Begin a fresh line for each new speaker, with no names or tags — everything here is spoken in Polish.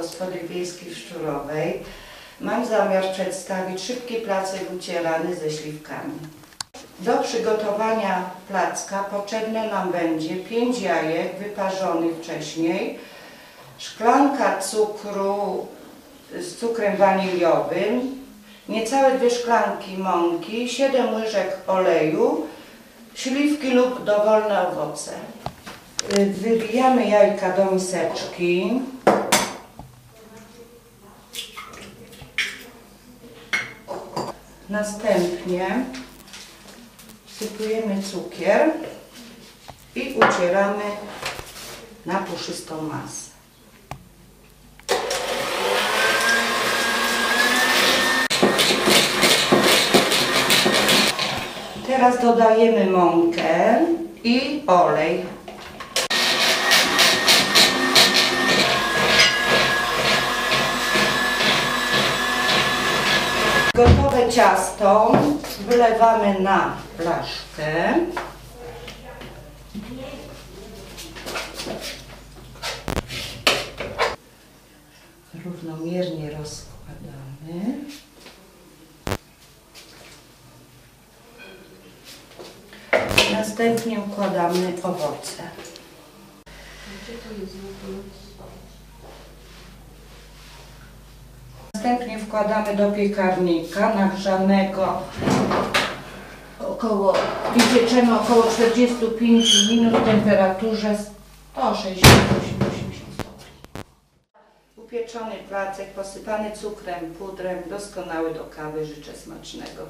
Gospody Wiejskiej w Szczurowej mam zamiar przedstawić szybki placek ucierany ze śliwkami. Do przygotowania placka potrzebne nam będzie 5 jajek wyparzonych wcześniej, szklanka cukru z cukrem waniliowym, niecałe dwie szklanki mąki, 7 łyżek oleju, śliwki lub dowolne owoce. Y, Wybijamy jajka do miseczki. Następnie wsypujemy cukier i ucieramy na puszystą masę. Teraz dodajemy mąkę i olej. Gotowe ciasto wylewamy na flaszkę. Równomiernie rozkładamy. Następnie układamy owoce. Następnie wkładamy do piekarnika nagrzanego około, wypieczemy około 45 minut w temperaturze 160-180 stopni. Upieczony placek posypany cukrem, pudrem, doskonały do kawy. Życzę smacznego.